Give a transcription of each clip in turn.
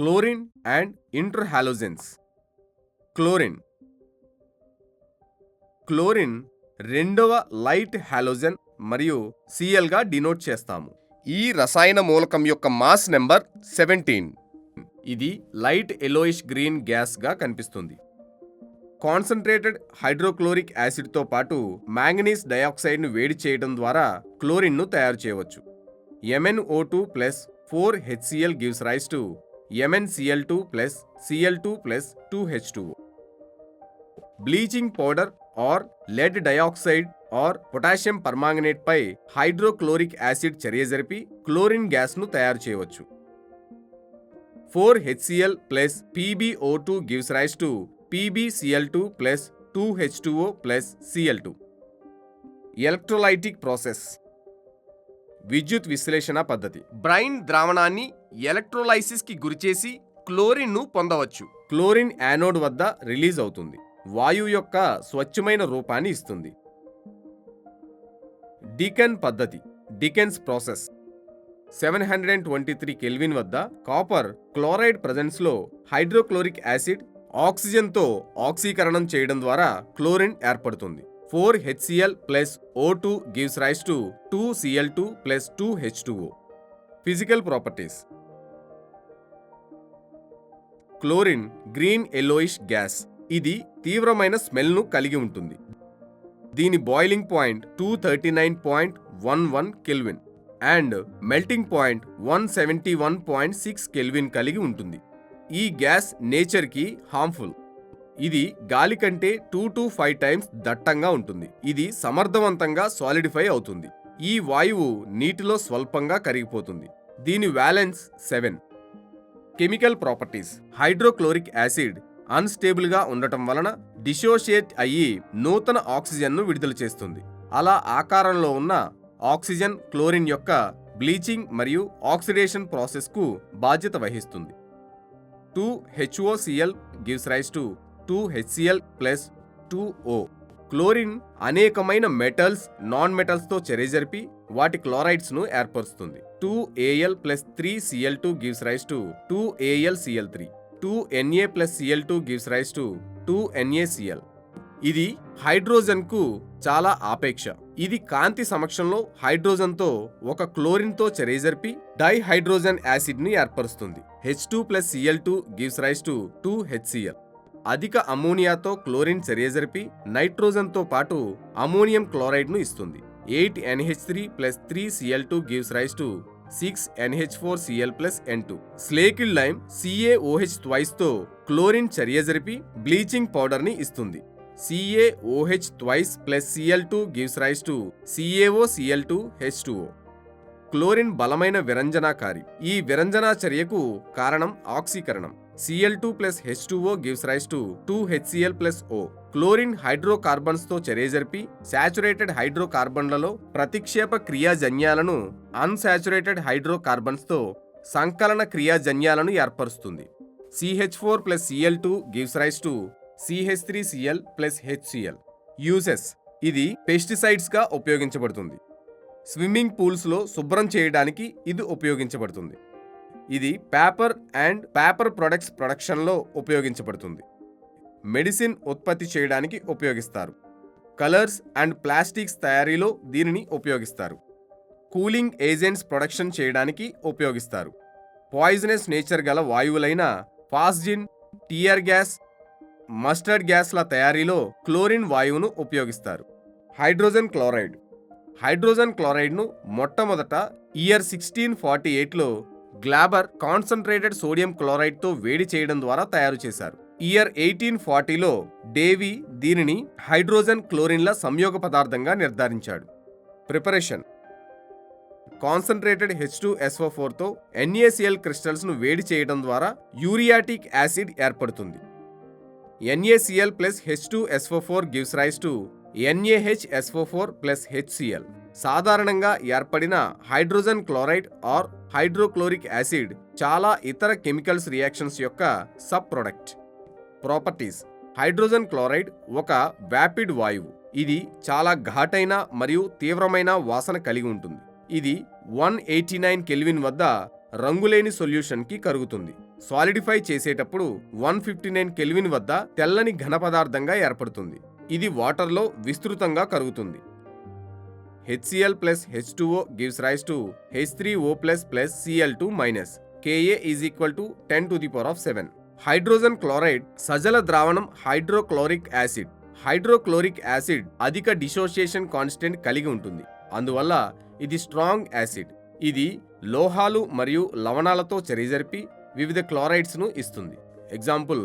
Chlorine and interhalogens. Chlorine. Chlorine రెండవ light halogen మరియు సిఎల్గా డినోట్ చేస్తాము. ఈ రసాయన మూలకం యొక్క మాస్ నెంబర్ సెవెంటీన్. ఇది లైట్ ఎలోయిష్ గ్రీన్ గ్యాస్గా కనిపిస్తుంది. కాన్సన్ట్రేటెడ్ హైడ్రోక్లోరిక్ యాసిడ్తో పాటు మ్యాంగనీస్ డయాక్సైడ్ను వేడి చేయడం ద్వారా క్లోరిన్ను తయారు చేయవచ్చు. M N O two plus four H C L gives rise to M N C L two plus C L two plus two H two bleaching powder or lead dioxide or potassium permanganate pi hydrochloric acid చర్య జరిపి chlorine గ్యాస్ను తయారు చేయవచ్చు. Four H C L plus P B O two gives rise to P B C L two plus two H two O plus C L two electrolytic process విద్యుత్ విశ్లేషణ పద్ధతి brain ద్రావణాన్ని ఎలక్ట్రోలైసిస్కి గురిచేసి క్లోరిన్ను పొందవచ్చు. క్లోరిన్ యానోడ్ వద్ద release అవుతుంది. వాయువు యొక్క స్వచ్ఛమైన రూపాన్ని ఇస్తుంది. డికెన్ పద్ధతి Deacon's process. Seven hundred and twenty three kelvin వద్ద కాపర్ క్లోరైడ్ ప్రజెన్స్లో హైడ్రోక్లోరిక్ యాసిడ్ ఆక్సిజన్తో ఆక్సీకరణం చేయడం ద్వారా క్లోరిన్ ఏర్పడుతుంది. Four H C L plus O two gives rise to two C L two plus two H two physical properties. Chlorine green yellowish gas. ఇది తీవ్రమైన స్మెల్ను కలిగి ఉంటుంది. దీని boiling point two thirty nine point one one kelvin and melting point one seventy one point six kelvin కలిగి ఉంటుంది. ఈ gas నేచర్కి హార్మ్ఫుల్. ఇది గాలి కంటే టూ టు ఫైవ్ టైమ్స్ దట్టంగా ఉంటుంది. ఇది సమర్థవంతంగా సాలిడిఫై అవుతుంది. ఈ వాయువు నీటిలో స్వల్పంగా కరిగిపోతుంది. దీని valence seven. Chemical properties. Hydrochloric acid అన్స్టేబుల్గా ఉండటం వలన డిసోషియేట్ అయ్యి నూతన ఆక్సిజన్ను విడుదల చేస్తుంది. అలా ఆకారంలో ఉన్న ఆక్సిజన్ క్లోరిన్ యొక్క బ్లీచింగ్ మరియు ఆక్సిడేషన్ ప్రాసెస్కు బాధ్యత వహిస్తుంది. Two H O C L gives rise to two H C L plus two O. Chlorine అనేకమైన మెటల్స్ నాన్ మెటల్స్తో చర్య జరిపి వాటి క్లోరైడ్స్ను ఏర్పరుస్తుంది. Two A L plus three C L two gives rise to two A L C L three two N A plus C L two gives rise to two N A C L ఇది హైడ్రోజన్కు చాలా ఆపేక్ష. ఇది కాంతి సమక్షంలో హైడ్రోజన్తో ఒక క్లోరిన్తో చర్య జరిపి dihydrogen యాసిడ్ని ఏర్పరుస్తుంది. H two plus C L two gives rise to two H C L అధిక అమోనియాతో క్లోరిన్ చర్య జరిపి నైట్రోజన్తో పాటు అమోనియం క్లోరైడ్ను ఇస్తుంది. Eight N H three plus three C L two gives rise to six N H four C L plus N two. Slaked lime సిఏఓహెచ్తో chlorine చర్య జరిపి bleaching పౌడర్ని ఇస్తుంది. C A O H twice plus C L two gives rise to C A O C L two H two O chlorine బలమైన విరంజనాకారి. ఈ విరంజనా చర్యకు కారణం ఆక్సీకరణం. C L two plus H two O gives rise to two H C L plus O chlorine హైడ్రోకార్బన్స్తో చర్య జరిపి saturated హైడ్రోకార్బన్లలో ప్రతిక్షేప క్రియాజన్యాలను అన్సాచురేటెడ్ హైడ్రోకార్బన్స్తో సంకలన క్రియాజన్యాలను ఏర్పరుస్తుంది. C H four plus C L two gives rise to C H three C L plus H C L uses ఇది పెస్టిసైడ్స్గా ఉపయోగించబడుతుంది. స్విమ్మింగ్ పూల్స్లో శుభ్రం చేయడానికి ఇది ఉపయోగించబడుతుంది. ఇది పేపర్ అండ్ పేపర్ ప్రొడక్ట్స్ ప్రొడక్షన్లో ఉపయోగించబడుతుంది. మెడిసిన్ ఉత్పత్తి చేయడానికి ఉపయోగిస్తారు. కలర్స్ అండ్ ప్లాస్టిక్స్ తయారీలో దీనిని ఉపయోగిస్తారు. కూలింగ్ ఏజెంట్స్ ప్రొడక్షన్ చేయడానికి ఉపయోగిస్తారు. పాయిజనస్ నేచర్ గల వాయువులైన ఫాస్జిన్ టియర్ గ్యాస్ మస్టర్డ్ గ్యాస్ల తయారీలో క్లోరిన్ వాయువును ఉపయోగిస్తారు. Hydrogen chloride. హైడ్రోజన్ క్లోరైడ్ను మొట్టమొదట ఇయర్ సిక్స్టీన్ ఫార్టీ ఎయిట్లో గ్లాబర్ కాన్సన్ట్రేటెడ్ సోడియం క్లోరైడ్తో వేడి చేయడం ద్వారా తయారు చేశారు. ఇయర్ ఎయిటీన్ ఫార్టీలో డేవీ దీనిని హైడ్రోజన్ క్లోరిన్ల సంయోగ పదార్థంగా నిర్ధారించాడు. Preparation. Concentrated H two S O ఫోర్తో NaCl క్రిస్టల్స్ను వేడి చేయడం ద్వారా యూరియాటిక్ యాసిడ్ ఏర్పడుతుంది. N A C L plus H two S O four gives rise to N A H S O four plus H C L సాధారణంగా ఏర్పడిన hydrogen chloride or hydrochloric acid చాలా ఇతర chemicals reactions యొక్క sub product properties. Hydrogen chloride ఒక వ్యాపిడ్ వాయువు. ఇది చాలా ఘాటైన మరియు తీవ్రమైన వాసన కలిగి ఉంటుంది. ఇది వన్ ఎయిటీ నైన్ కెల్విన్ వద్ద రంగులేని సొల్యూషన్కి కరుగుతుంది. సాలిడిఫై చేసేటప్పుడు వన్ ఫిఫ్టీ నైన్ కెల్విన్ వద్ద తెల్లని ఘన పదార్థంగా ఏర్పడుతుంది. ఇది వాటర్లో విస్తృతంగా కరుగుతుంది. H C L plus H two O gives rise to H three O plus plus C L two minus. K A is equal to ten to the power of seven. Hydrogen chloride సజల ద్రావణం hydrochloric acid. Hydrochloric acid అధిక dissociation constant కలిగి ఉంటుంది. అందువల్ల ఇది strong acid. ఇది లోహాలు మరియు లవణాలతో చర్యజరిపి వివిధ క్లోరైడ్స్ను ఇస్తుంది. ఎగ్జాంపుల్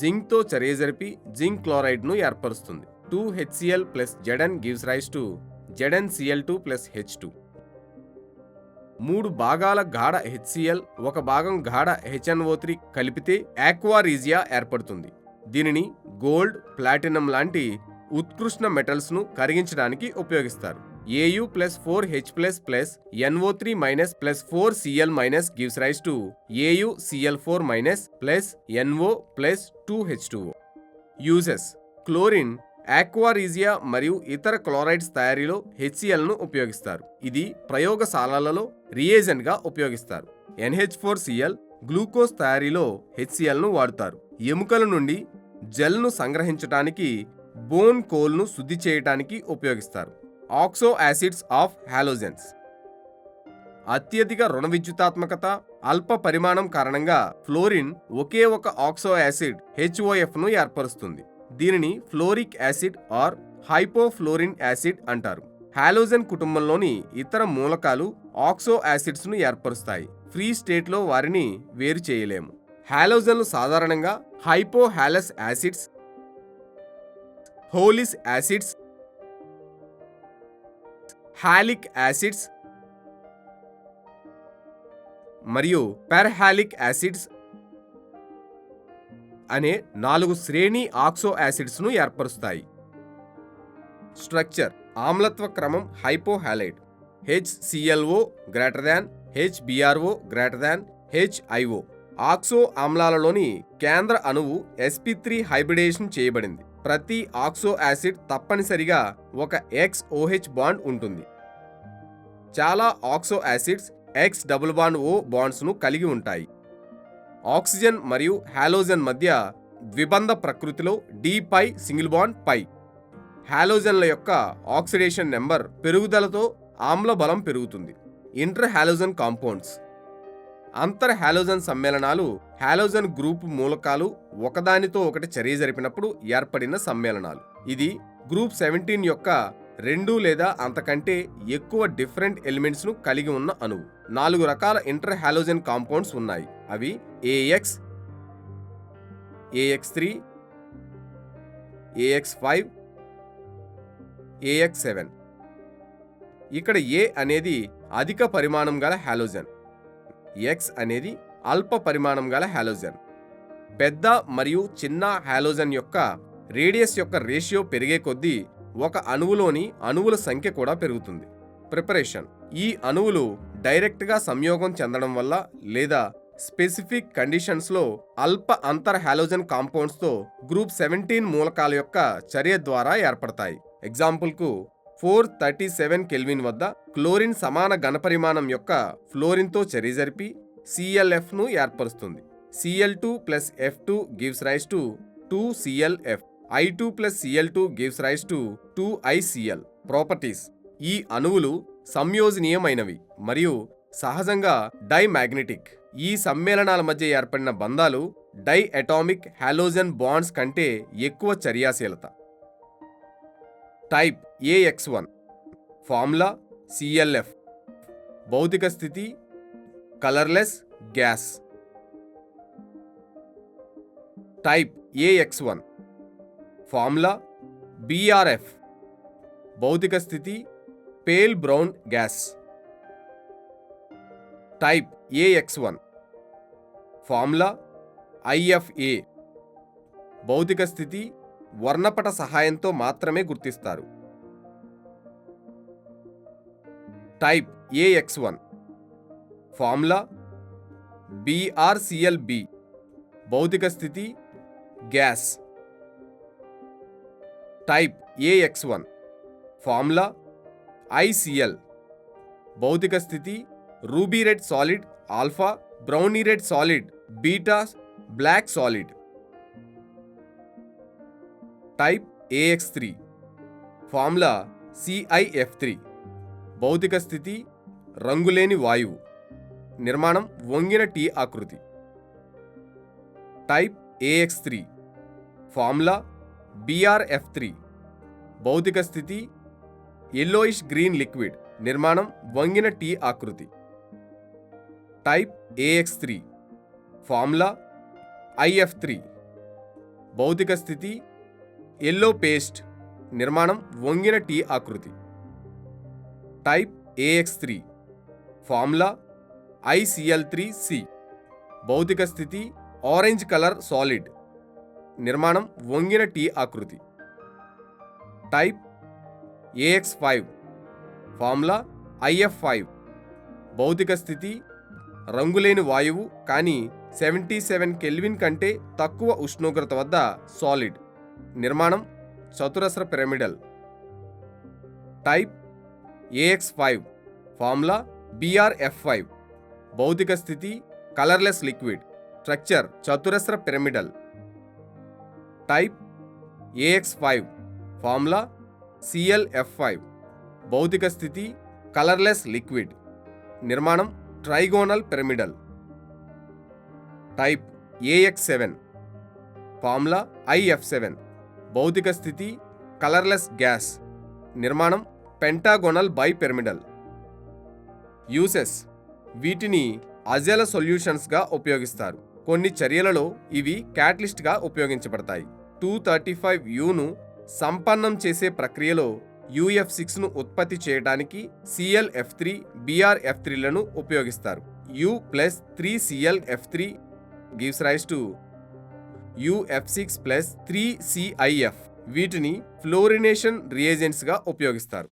జింక్తో చర్యజరిపి జింక్ క్లోరైడ్ను ఏర్పరుస్తుంది. Two H C L plus Z N gives rise to Z N C L two plus H two. మూడు భాగాల గాఢ హెచ్సిఎల్ ఒక భాగం గాఢ హెచ్ఎన్ఓ త్రీ కలిపితే ఆక్వారీజియా ఏర్పడుతుంది. దీనిని గోల్డ్ ప్లాటినం లాంటి ఉత్కృష్ణ మెటల్స్ను కరిగించడానికి ఉపయోగిస్తారు. A U plus four H plus plus N O three minus plus four C L minus gives rise to A U C L four minus plus N O plus two H two uses chlorine aqua regia మరియు ఇతర chlorides తయారీలో హెచ్సిఎల్ను ఉపయోగిస్తారు. ఇది ప్రయోగశాలలలో రియేజెంట్గా ఉపయోగిస్తారు. NH four CL glucose తయారీలో హెచ్సిఎల్ను వాడుతారు. ఎముకల నుండి జెల్ను సంగ్రహించడానికి బోన్ కోల్ను శుద్ధి చేయడానికి ఉపయోగిస్తారు. Oxo acids of halogens. అత్యధిక రుణ విద్యుతాత్మకత అల్ప పరిమాణం కారణంగా ఫ్లోరిన్ ఒకే ఒక ఆక్సో యాసిడ్ హెచ్ఓఎఫ్ను ఏర్పరుస్తుంది. దీనిని fluoric acid or hypofluorine acid అంటారు. హాలోజన్ కుటుంబంలోని ఇతర మూలకాలు ఆక్సో యాసిడ్స్ను ఏర్పరుస్తాయి. ఫ్రీ స్టేట్లో వారిని వేరు చేయలేము. హాలోజన్లు సాధారణంగా hypohalous acids halous acids halic acids మరియు పెర్హాలిక్ యాసిడ్స్ అనే నాలుగు శ్రేణి ఆక్సో యాసిడ్స్ను ఏర్పరుస్తాయి. స్ట్రక్చర్ ఆమ్లత్వ క్రమం hypohalide HCLO greater than HBRO greater than HIO oxo ఆమ్లాలలోని కేంద్ర అణువు ఎస్పి త్రీ హైబ్రిడేషన్ చేయబడింది. ప్రతి ఆక్సో యాసిడ్ తప్పనిసరిగా ఒక ఎక్స్ ఓహెచ్ బాండ్ ఉంటుంది. చాలా oxo acids X double bond O బాండ్స్ను కలిగి ఉంటాయి. ఆక్సిజన్ మరియు హాలోజన్ మధ్య ద్విబంధ ప్రకృతిలో డి పై సింగిల్ బాండ్ పై హాలోజన్ల యొక్క ఆక్సిడేషన్ నెంబర్ పెరుగుదలతో ఆమ్ల బలం పెరుగుతుంది. Inter halogen compounds. అంతర్ హాలోజన్ సమ్మేళనాలు హాలోజన్ గ్రూప్ మూలకాలు ఒకదానితో ఒకటి చర్య జరిపినప్పుడు ఏర్పడిన సమ్మేళనాలు. ఇది గ్రూప్ సెవెంటీన్ యొక్క రెండు లేదా అంతకంటే ఎక్కువ డిఫరెంట్ ఎలిమెంట్స్ను కలిగి ఉన్న అణువు. నాలుగు రకాల ఇంటర్ హాలోజన్ కాంపౌండ్స్ ఉన్నాయి. అవి A X A X three A X five A X seven ఇక్కడ ఏ అనేది అధిక పరిమాణం గల హాలోజన్. ఎక్స్ అనేది అల్ప పరిమాణం గల హాలోజన్. పెద్ద మరియు చిన్న హాలోజన్ యొక్క రేడియస్ యొక్క రేషియో పెరిగే కొద్దీ ఒక అణువులోని అణువుల సంఖ్య కూడా పెరుగుతుంది. ప్రిపరేషన్. ఈ అణువులు డైరెక్ట్గా సంయోగం చెందడం వల్ల లేదా స్పెసిఫిక్ కండిషన్స్లో అల్ప అంతర్ హాలోజన్ కాంపౌండ్స్తో గ్రూప్ సెవెంటీన్ మూలకాల యొక్క చర్య ద్వారా ఏర్పడతాయి. ఎగ్జాంపుల్కు ఫోర్ థర్టీ సెవెన్ కెల్విన్ వద్ద క్లోరిన్ సమాన ఘనపరిమాణం యొక్క ఫ్లోరిన్తో చర్య జరిపి సిఎల్ఎఫ్ను ఏర్పరుస్తుంది. C L two plus F two gives rise to two C L F I two plus C L two gives rise to two I C L properties. ఈ అణువులు సంయోజనీయమైనవి మరియు సహజంగా డైమాగ్నెటిక్. ఈ సమ్మేళనాల మధ్య ఏర్పడిన బంధాలు డై అటామిక్ హాలోజన్ బాండ్స్ కంటే ఎక్కువ చర్యాశీలత. Type A X one formula C L F భౌతిక స్థితి colourless gas. Type A X one formula B R F భౌతిక స్థితి pale brown gas. Type A X one formula I F A భౌతిక స్థితి వర్ణపట సహాయంతో మాత్రమే గుర్తిస్తారు. Type A X one formula B R C L B భౌతిక స్థితి gas. Type A X one formula I C L భౌతిక స్థితి ruby red solid alpha brownie red solid beta black solid. Type A X three formula C I F three భౌతిక స్థితి రంగులేని వాయువు. నిర్మాణం వంగిన టీ ఆకృతి. Type A X three formula B R F three భౌతిక స్థితి ఎల్లోయిష్ గ్రీన్ లిక్విడ్ నిర్మాణం వంగిన టీ ఆకృతి. Type A X three formula I F three భౌతిక స్థితి ఎల్లో పేస్ట్ నిర్మాణం వంగిన టీ ఆకృతి. Type A X three formula I C L three C భౌతిక స్థితి ఆరెంజ్ కలర్ సాలిడ్ నిర్మాణం వంగిన టీ ఆకృతి. Type A X five formula I F five. భౌతిక స్థితి రంగులేని వాయువు కానీ సెవెంటీ సెవెన్ కెల్విన్ కంటే తక్కువ ఉష్ణోగ్రత వద్ద సాలిడ్. నిర్మాణం చతురస్ర pyramidal. Type A X five formula B R F five. భౌతిక స్థితి colourless liquid. Structure చతురస్ర pyramidal. Type A X five formula C L F five భౌతిక స్థితి కలర్లెస్ లిక్విడ్ నిర్మాణం trigonal pyramidal. Type A X seven formula I F seven భౌతిక స్థితి colourless gas నిర్మాణం pentagonal bipyramidal uses వీటిని అజల సొల్యూషన్స్గా ఉపయోగిస్తారు. కొన్ని చర్యలలో ఇవి క్యాటలిస్ట్గా ఉపయోగించబడతాయి. టూ థర్టీ ఫైవ్ యూను సంపన్నం చేసే ప్రక్రియలో యూఎఫ్ సిక్స్ను ఉత్పత్తి చేయడానికి C L F three BR F త్రీలను ఉపయోగిస్తారు. U plus three CL F three gives rise to UF six plus three CIF వీటిని ఫ్లోరినేషన్ రియేజెంట్స్గా ఉపయోగిస్తారు.